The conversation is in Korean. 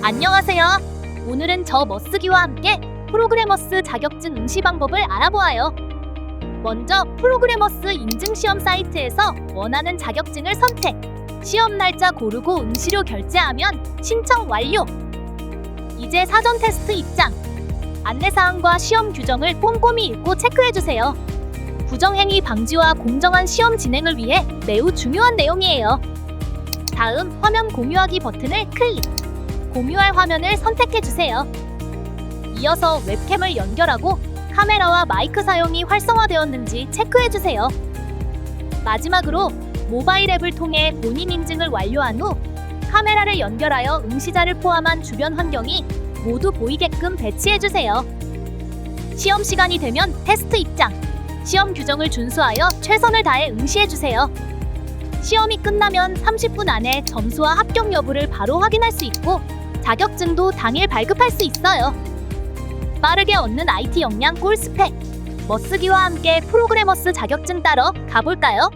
안녕하세요. 오늘은 저 머스기와 함께 프로그래머스 자격증 응시 방법을 알아보아요. 먼저 프로그래머스 인증 시험 사이트에서 원하는 자격증을 선택. 시험 날짜 고르고 응시료 결제하면 신청 완료. 이제 사전 테스트 입장. 안내사항과 시험 규정을 꼼꼼히 읽고 체크해 주세요. 부정행위 방지와 공정한 시험 진행을 위해 매우 중요한 내용이에요. 다음 화면 공유하기 버튼을 클릭. 공유할 화면을 선택해 주세요. 이어서 웹캠을 연결하고 카메라와 마이크 사용이 활성화되었는지 체크해 주세요. 마지막으로 모바일 앱을 통해 본인 인증을 완료한 후 카메라를 연결하여 응시자를 포함한 주변 환경이 모두 보이게끔 배치해 주세요. 시험 시간이 되면 테스트 입장. 시험 규정을 준수하여 최선을 다해 응시해 주세요. 시험이 끝나면 30분 안에 점수와 합격 여부를 바로 확인할 수 있고 자격증도 당일 발급할 수 있어요. 빠르게 얻는 IT 역량 꿀 스펙. 머스기와 함께 프로그래머스 자격증 따러 가볼까요?